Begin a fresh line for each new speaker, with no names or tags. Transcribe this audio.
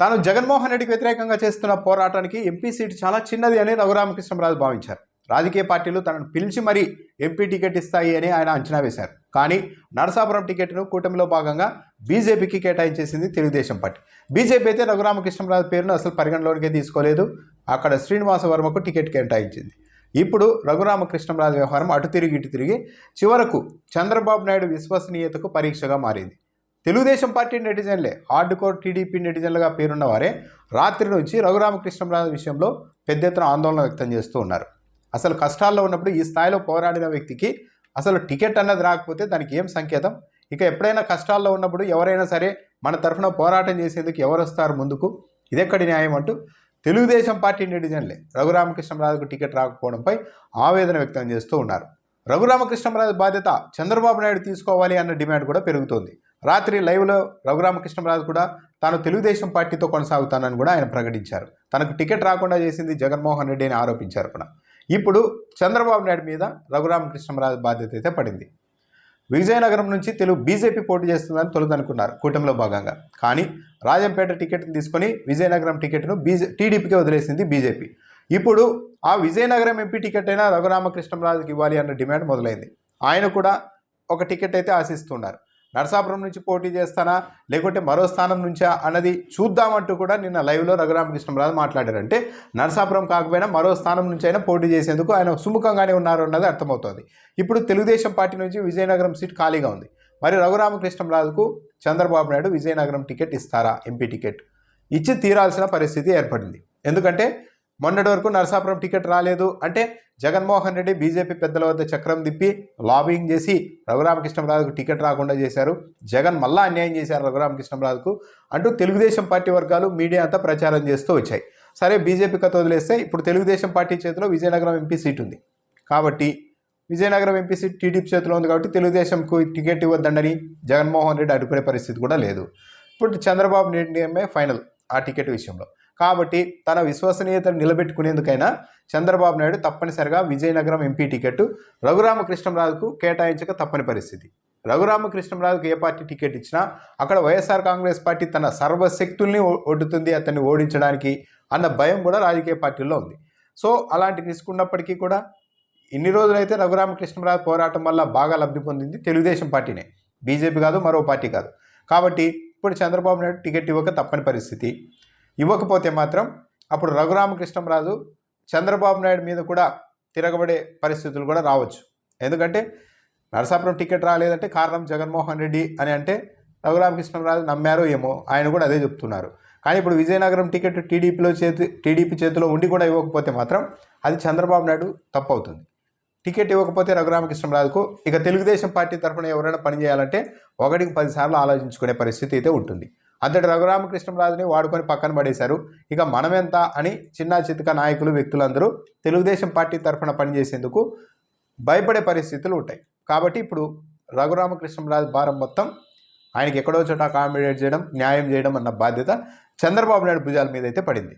తాను జగన్మోహన్ రెడ్డికి వ్యతిరేకంగా చేస్తున్న పోరాటానికి ఎంపీ సీటు చాలా చిన్నది అని రఘురామకృష్ణరాజు భావించారు. రాజకీయ పార్టీలు తనను పిలిచి మరీ ఎంపీ టికెట్ ఇస్తాయి అని ఆయన అంచనా వేశారు. కానీ నరసాపురం టికెట్ను కూటమిలో భాగంగా బీజేపీకి కేటాయించేసింది తెలుగుదేశం పార్టీ. బీజేపీ అయితే రఘురామకృష్ణరాజు పేరును అసలు పరిగణలోనికే తీసుకోలేదు. అక్కడ శ్రీనివాస వర్మకు టికెట్ కేటాయించింది. ఇప్పుడు రఘురామకృష్ణరాజు వ్యవహారం అటు తిరిగి ఇటు తిరిగి చివరకు చంద్రబాబు నాయుడు విశ్వసనీయతకు పరీక్షగా మారింది. తెలుగుదేశం పార్టీ నెటిజన్లే. హార్డ్ కోర్ టీడీపీ నెటిజన్లుగా పేరున్న వారే రాత్రి నుంచి రఘురామకృష్ణరాజు విషయంలో పెద్ద ఎత్తున ఆందోళన వ్యక్తం చేస్తూ ఉన్నారు. అసలు కష్టాల్లో ఉన్నప్పుడు ఈ స్థాయిలో పోరాడిన వ్యక్తికి అసలు టికెట్ అన్నది రాకపోతే దానికి ఏం సంకేతం? ఇక ఎప్పుడైనా కష్టాల్లో ఉన్నప్పుడు ఎవరైనా సరే మన తరఫున పోరాటం చేసేందుకు ఎవరు వస్తారు ముందుకు? ఇదెక్కడి న్యాయం అంటూ తెలుగుదేశం పార్టీ నెటిజన్లే రఘురామకృష్ణరాజుకు టికెట్ రాకపోవడంపై ఆవేదన వ్యక్తం చేస్తూ ఉన్నారు. రఘురామకృష్ణరాజు బాధ్యత చంద్రబాబు నాయుడు తీసుకోవాలి అన్న డిమాండ్ కూడా పెరుగుతోంది. రాత్రి లైవ్లో రఘురామకృష్ణరాజు కూడా తాను తెలుగుదేశం పార్టీతో కొనసాగుతానని కూడా ఆయన ప్రకటించారు. తనకు టికెట్ రాకుండా చేసింది జగన్మోహన్ రెడ్డి అని ఆరోపించారు కూడా ఇప్పుడు చంద్రబాబు నాయుడు మీద రఘురామకృష్ణరాజు బాధ్యత అయితే పడింది. విజయనగరం నుంచి తెలుగు బీజేపీ పోటీ చేస్తుందని తొలుత అనుకున్నారు కూటమిలో భాగంగా. కానీ రాజంపేట టికెట్ని తీసుకొని విజయనగరం టికెట్ను బీజే టీడీపీకి వదిలేసింది బీజేపీ. ఇప్పుడు ఆ విజయనగరం ఎంపీ టికెట్ అయినా రఘురామకృష్ణరాజుకి ఇవ్వాలి అన్న డిమాండ్ మొదలైంది. ఆయన కూడా ఒక టికెట్ అయితే ఆశిస్తున్నారు నరసాపురం నుంచి పోటీ చేస్తానా? లేకుంటే మరో స్థానం నుంచా అన్నది చూద్దామంటూ కూడా నిన్న లైవ్లో రఘురామకృష్ణరాజు మాట్లాడారంటే నరసాపురం కాకపోయినా మరో స్థానం నుంచి అయినా పోటీ చేసేందుకు ఆయన సుముఖంగానే ఉన్నారు అన్నది అర్థమవుతోంది. ఇప్పుడు తెలుగుదేశం పార్టీ నుంచి విజయనగరం సీట్ ఖాళీగా ఉంది. మరి రఘురామకృష్ణరాజుకు చంద్రబాబు నాయుడు విజయనగరం టికెట్ ఇస్తారా? MP ticket. ఇచ్చి తీరాల్సిన పరిస్థితి ఏర్పడింది. ఎందుకంటే మొన్నటి వరకు నరసాపురం టికెట్ రాలేదు. అంటే జగన్మోహన్ రెడ్డి బీజేపీ పెద్దల వద్ద చక్రం తిప్పి లాబింగ్ చేసి రఘురామకృష్ణరాజుకు టికెట్ రాకుండా చేశారు. జగన్ మళ్ళా అన్యాయం చేశారు రఘురామకృష్ణరాజుకు అంటూ తెలుగుదేశం పార్టీ వర్గాలు మీడియా అంతా ప్రచారం చేస్తూ వచ్చాయి. సరే బీజేపీ కథ వదిలేస్తే ఇప్పుడు తెలుగుదేశం పార్టీ చేతిలో విజయనగరం ఎంపీ సీట్ ఉంది. కాబట్టి విజయనగరం ఎంపీ సీట్ టీడీపీ చేతిలో ఉంది కాబట్టి తెలుగుదేశంకు టికెట్ ఇవ్వద్దండని జగన్మోహన్ రెడ్డి అడుగుకునే పరిస్థితి కూడా లేదు. ఇప్పుడు చంద్రబాబు నిర్ణయమే ఫైనల్ ఆ టికెట్ విషయంలో. కాబట్టి తన విశ్వసనీయతను నిలబెట్టుకునేందుకైనా చంద్రబాబు నాయుడు తప్పనిసరిగా విజయనగరం ఎంపీ టికెట్ రఘురామకృష్ణరాజుకు కేటాయించక తప్పని పరిస్థితి. రఘురామకృష్ణరాజుకు ఏ పార్టీ టికెట్ ఇచ్చినా అక్కడ వైఎస్ఆర్ కాంగ్రెస్ పార్టీ తన సర్వశక్తుల్ని ఒడ్డుతుంది అతన్ని ఓడించడానికి అన్న భయం కూడా రాజకీయ పార్టీల్లో ఉంది. సో అలాంటి రిస్క్ ఉన్నప్పటికీ కూడా ఇన్ని రోజులైతే రఘురామకృష్ణరాజు పోరాటం వల్ల బాగా లబ్ధి పొందింది తెలుగుదేశం పార్టీనే. బీజేపీ కాదు మరో పార్టీ కాదు. కాబట్టి ఇప్పుడు చంద్రబాబు నాయుడు టికెట్ ఇవ్వక తప్పని పరిస్థితి. ఇవ్వకపోతే మాత్రం అప్పుడు రఘురామకృష్ణరాజు చంద్రబాబు నాయుడు మీద కూడా తిరగబడే పరిస్థితులు కూడా రావచ్చు. ఎందుకంటే నరసాపురం టికెట్ రాలేదంటే కారణం జగన్మోహన్ రెడ్డి అని అంటే రఘురామకృష్ణరాజు నమ్మారో ఏమో ఆయన కూడా అదే చెప్తున్నారు. కానీ ఇప్పుడు విజయనగరం టికెట్ టీడీపీలో చేతి టీడీపీ చేతిలో ఉండి కూడా ఇవ్వకపోతే మాత్రం అది చంద్రబాబు నాయుడు తప్పు అవుతుంది టికెట్ ఇవ్వకపోతే రఘురామకృష్ణరాజుకు ఇక తెలుగుదేశం పార్టీ తరఫున ఎవరైనా పనిచేయాలంటే ఒకటికి పదిసార్లు ఆలోచించుకునే పరిస్థితి అయితే ఉంటుంది. అంతటి రఘురామకృష్ణరాజుని వాడుకొని పక్కన పడేశారు. ఇక మనమెంత అని చిన్న చితక నాయకులు వ్యక్తులందరూ తెలుగుదేశం పార్టీ తరఫున పనిచేసేందుకు భయపడే పరిస్థితులు ఉంటాయి. కాబట్టి ఇప్పుడు రఘురామకృష్ణరాజు భారం మొత్తం ఆయనకి ఎక్కడో చోట అకామిడేట్ చేయడం న్యాయం చేయడం అన్న బాధ్యత చంద్రబాబు నాయుడు భుజాల మీద అయితే పడింది.